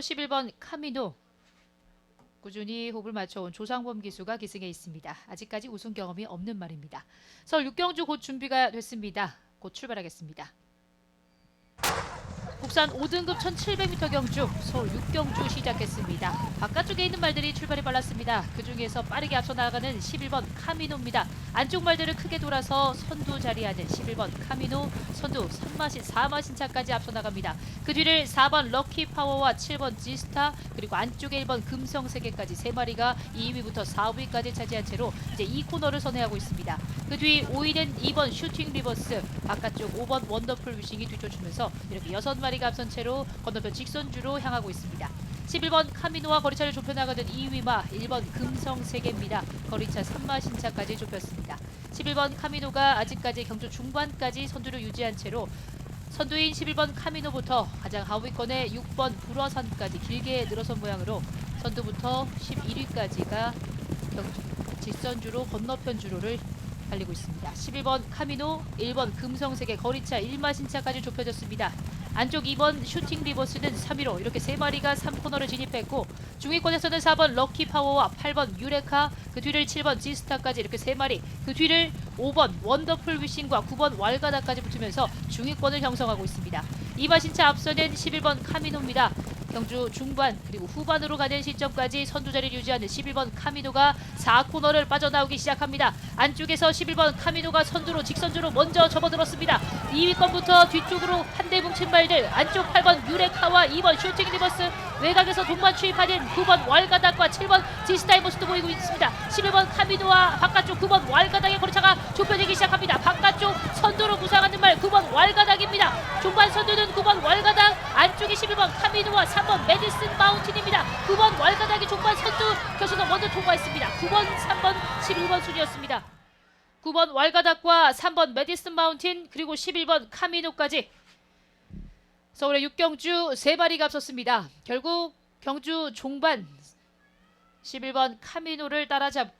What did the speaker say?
경주 11번 카미노 꾸준히 호흡을 맞춰온 조상범 기수가 기승해 있습니다. 아직까지 우승 경험이 없는 말입니다. 서울 6경주 곧 준비가 됐습니다. 곧 출발하겠습니다. 국산 5등급 1700m 경주 서울 6경주 시작했습니다. 바깥쪽에 있는 말들이 출발이 빨랐습니다. 그 중에서 빠르게 앞서 나가는 11번 카미노입니다. 안쪽 말들을 크게 돌아서 선두 자리하는 11번 카미노 선두 3마신 4마신 차까지 앞서 나갑니다. 그 뒤를 4번 럭키 파워와 7번 지스타 그리고 안쪽에 1번 금성 세계까지 세 마리가 2위부터 4위까지 차지한 채로 이제 이 코너를 선회하고 있습니다. 그 뒤 5위는 2번 슈팅 리버스 바깥쪽 5번 원더풀 위싱이 뒤쫓으면서 이렇게 6마리가 앞선 채로 건너편 직선주로 향하고 있습니다. 11번 카미노와 거리차를 좁혀나가는 2위마 1번 금성 세계입니다. 거리차 3마 신차까지 좁혔습니다. 11번 카미노가 아직까지 경주 중반까지 선두를 유지한 채로 선두인 11번 카미노부터 가장 하위권의 6번 불화산까지 길게 늘어선 모양으로 선두부터 11위까지가 경주 직선주로 건너편 주로를 달리고 있습니다. 11번 카미노, 1번 금성색의 거리차 1마신차까지 좁혀졌습니다. 안쪽 2번 슈팅 리버스는 3위로 이렇게 세 마리가 3코너를 진입했고 중위권에서는 4번 럭키 파워와 8번 유레카 그 뒤를 7번 지스타까지 이렇게 세 마리 그 뒤를 5번 원더풀 위싱과 9번 왈가다까지 붙으면서 중위권을 형성하고 있습니다. 이마신차 앞서는 11번 카미노입니다. 경주 중반 그리고 후반으로 가는 시점까지 선두 자리를 유지하는 11번 카미노가 4코너를 빠져나오기 시작합니다. 안쪽에서 11번 카미노가 선두로 직선주로 먼저 접어들었습니다. 2위권부터 뒤쪽으로 한대 뭉친 말들 안쪽 8번 유레카와 2번 슈팅 리버스 외곽에서 동반 추입하는 9번 왈가닥과 7번 지스타의 모습도 보이고 있습니다. 11번 카미노와 바깥쪽 9번 왈가닥의 거리차가 좁혀지기 시작합니다. 바깥쪽 선두로 부상하는 말 9번 왈가닥입니다. 중반 선두는 9번 왈가닥 안쪽이 11번 카미노와 3번 메디슨 마운틴입니다. 9번 왈가닥이 중반 선두 교수가 먼저 통과했습니다. 9번, 3번, 11번 순이었습니다. 9번 왈가닥과 3번 메디슨 마운틴 그리고 11번 카미노까지 서울의 6경주 세 마리가 앞섰습니다. 결국 경주 종반 11번 카미노를 따라잡고